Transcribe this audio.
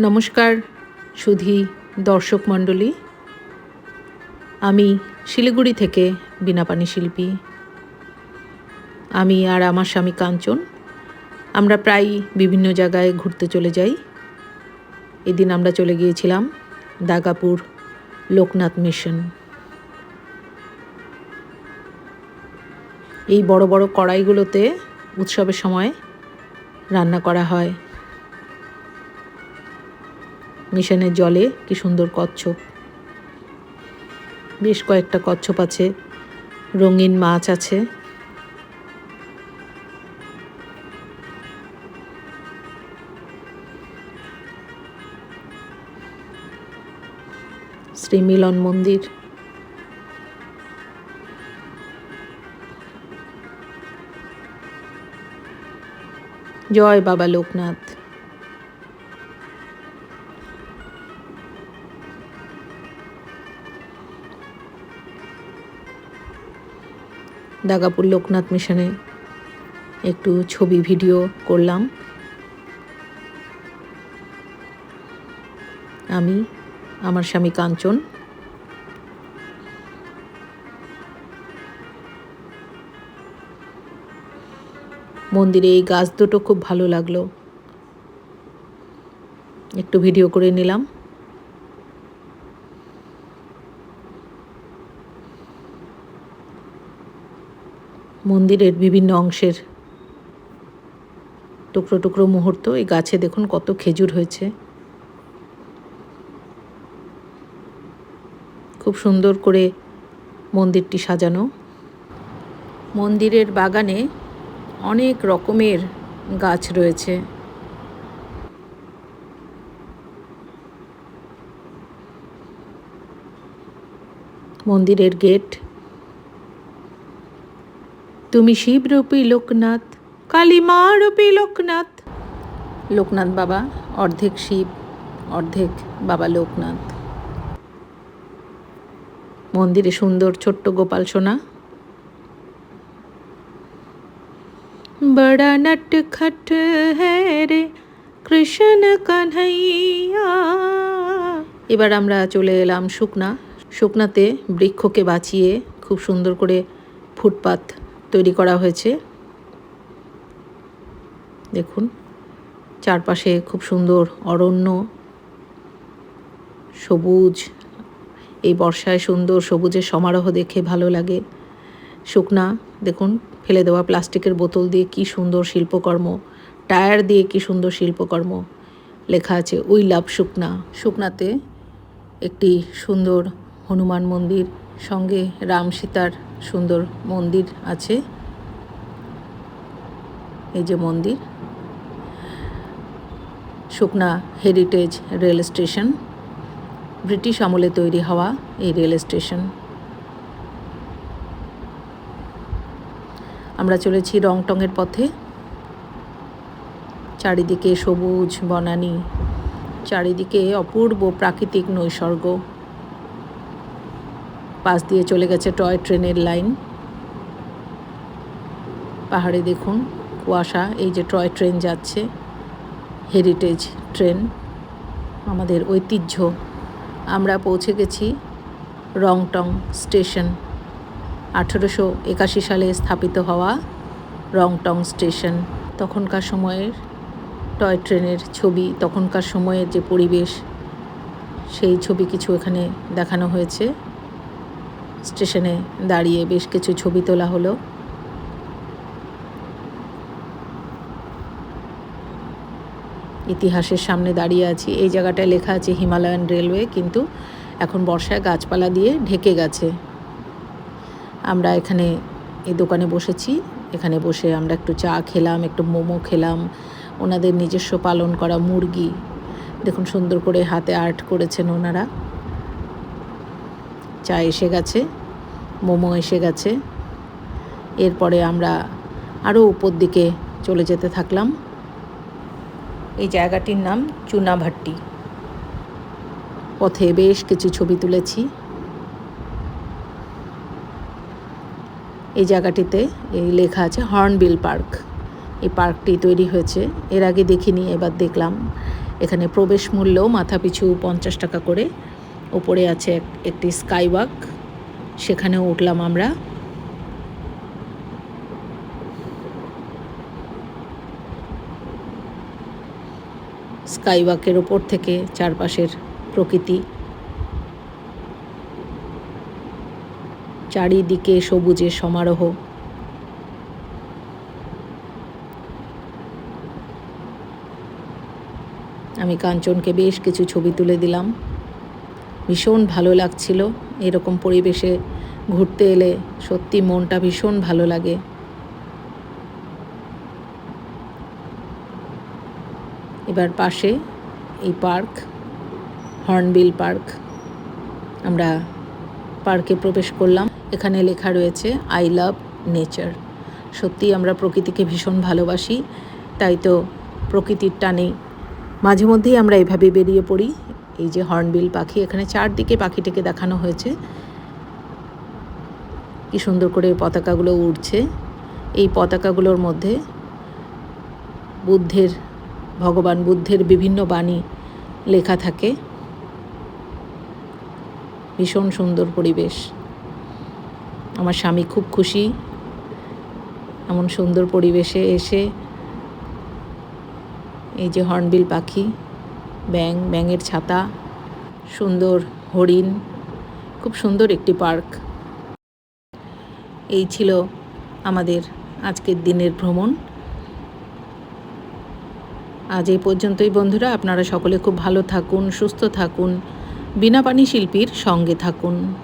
নমস্কার, সুধী দর্শক মণ্ডলী। আমি শিলিগুড়ি থেকে বিনাপানি শিল্পী। আমি আর আমার স্বামী কাঞ্চন। আমরা প্রায় বিভিন্ন জায়গায় ঘুরতে চলে যাই। এদিন আমরা চলে গিয়েছিলাম দাগাপুর লোকনাথ মিশন। এই বড় বড় কড়াইগুলোতে উৎসবের সময় রান্না করা হয়। মিশনের জলে কি সুন্দর কচ্ছপ। বেশ কয়েকটা কচ্ছপ আছে, রঙিন মাছ আছে। শ্রী মিলন মন্দির। জয় বাবা লোকনাথ। দাগাপুর লোকনাথ মিশনে একটু ছবি ভিডিও করলাম। আমি, আমার স্বামী কাঞ্চন। মন্দিরে এই গাছ দুটো খুব ভালো লাগল। একটু ভিডিও করে নিলাম। মন্দিরের বিভিন্ন অংশের টুকরো টুকরো মুহূর্ত। এই গাছে দেখুন কত খেজুর হয়েছে। খুব সুন্দর করে মন্দিরটি সাজানো। মন্দিরের বাগানে অনেক রকমের গাছ রয়েছে। মন্দিরের গেট তুমি শিবরূপী লোকনাথ কালিমা রূপী লোকনাথ। লোকনাথ বাবা অর্ধেক শিব অর্ধেক বাবা লোকনাথ। মন্দিরে সুন্দর ছোট্ট গোপাল সোনা। বড়া নট খট রে কৃষ্ণ কানহাইয়া এবার আমরা চলে এলাম শুকনা। শুকনাতে বৃক্ষকে বাঁচিয়ে খুব সুন্দর করে ফুটপাত তৈরি করা হয়েছে। দেখুন, চারপাশে খুব সুন্দর অরণ্য, সবুজ, এই বর্ষায় সুন্দর সবুজের সমারোহ দেখে ভালো লাগে। শুকনা, দেখুন, ফেলে দেওয়া প্লাস্টিকের বোতল দিয়ে কি সুন্দর শিল্পকর্ম, টায়ার দিয়ে কি সুন্দর শিল্পকর্ম লেখা আছে উই লাভ শুকনা। শুকনাতে একটি সুন্দর হনুমান মন্দির, সঙ্গে রাম সীতার সুন্দর মন্দির আছে। এই যে মন্দির। শুকনা হেরিটেজ রেল স্টেশন ব্রিটিশ আমলে তৈরি হওয়া এই রেল স্টেশন আমরা চলেছি রংটংয়ের পথে। চারিদিকে সবুজ বনানী, চারিদিকে অপূর্ব প্রাকৃতিক নৈসর্গ। পাশ দিয়ে চলে গেছে টয় ট্রেনের লাইন। পাহাড়ে দেখুন, কুয়াশা, এই যে টয় ট্রেন যাচ্ছে, হেরিটেজ ট্রেন, আমাদের ঐতিহ্য। আমরা পৌঁছে গেছি রংটং স্টেশন। আঠেরোশো একাশি সালে স্থাপিত হওয়া রংটং স্টেশন। তখনকার সময়ের টয় ট্রেনের ছবি, তখনকার সময়ের যে পরিবেশ, সেই ছবি কিছু এখানে দেখানো হয়েছে। স্টেশনে দাঁড়িয়ে বেশ কিছু ছবি তোলা হলো। ইতিহাসের সামনে দাঁড়িয়ে আছি। এই জায়গাটায় লেখা আছে হিমালয়ান রেলওয়ে, কিন্তু এখন বর্ষায় গাছপালা দিয়ে ঢেকে গেছে। আমরা এখানে এই দোকানে বসেছি। এখানে বসে আমরা একটু চা খেলাম, একটু মোমো খেলাম, ওনাদের নিজস্ব পালন করা মুরগি। দেখুন সুন্দর করে হাতে আর্ট করেছেন ওনারা। চা এসে গেছে, মোমো এসে গেছে। এরপরে আমরা আরও উপর দিকে চলে যেতে থাকলাম। এই জায়গাটির নাম চুনাভাট্টি। পথে বেশ কিছু ছবি তুলেছি। এই জায়গাটিতে এই লেখা আছে হর্নবিল পার্ক। এই পার্কটি তৈরি হয়েছে, এর আগে দেখিনি, এবার দেখলাম। এখানে প্রবেশ মূল্য মাথাপিছু পঞ্চাশ টাকা করে। ওপরে আছে একটি স্কাই ওয়াক সেখানেও উঠলাম আমরা। স্কাই ওয়াকের ওপর থেকে চারপাশের প্রকৃতি। চারিদিকে সবুজের সমারোহ। আমি কাঞ্চনকে বেশ কিছু ছবি তুলে দিলাম। ভীষণ ভালো লাগছিল। এরকম পরিবেশে ঘুরতে এলে সত্যি মনটা ভীষণ ভালো লাগে। এবার পাশে এই পার্ক, হর্নবিল পার্ক, আমরা পার্কে প্রবেশ করলাম। এখানে লেখা রয়েছে, আই লাভ নেচার। সত্যি আমরা প্রকৃতিকে ভীষণ ভালোবাসি, তাই তো প্রকৃতির টানে মাঝে মধ্যেই আমরা এভাবে বেরিয়ে পড়ি। এই যে হর্নবিল পাখি, এখানে চারদিকে পাখিটিকে দেখানো হয়েছে। কি সুন্দর করে পতাকাগুলো উড়ছে। এই পতাকাগুলোর মধ্যে বুদ্ধের, ভগবান বুদ্ধের বিভিন্ন বাণী লেখা থাকে। ভীষণ সুন্দর পরিবেশ। আমার স্বামী খুব খুশি। এমন সুন্দর পরিবেশে এসে এই যে হর্নবিল পাখি ব্যাং ব্যাঙের ছাতা, সুন্দর হরিণ, খুব সুন্দর একটি পার্ক। এই ছিল আমাদের আজকের দিনের ভ্রমণ। আজ এই পর্যন্তই বন্ধুরা, আপনারা সকলে খুব ভালো থাকুন, সুস্থ থাকুন, বিনা পানি শিল্পীর সঙ্গে থাকুন।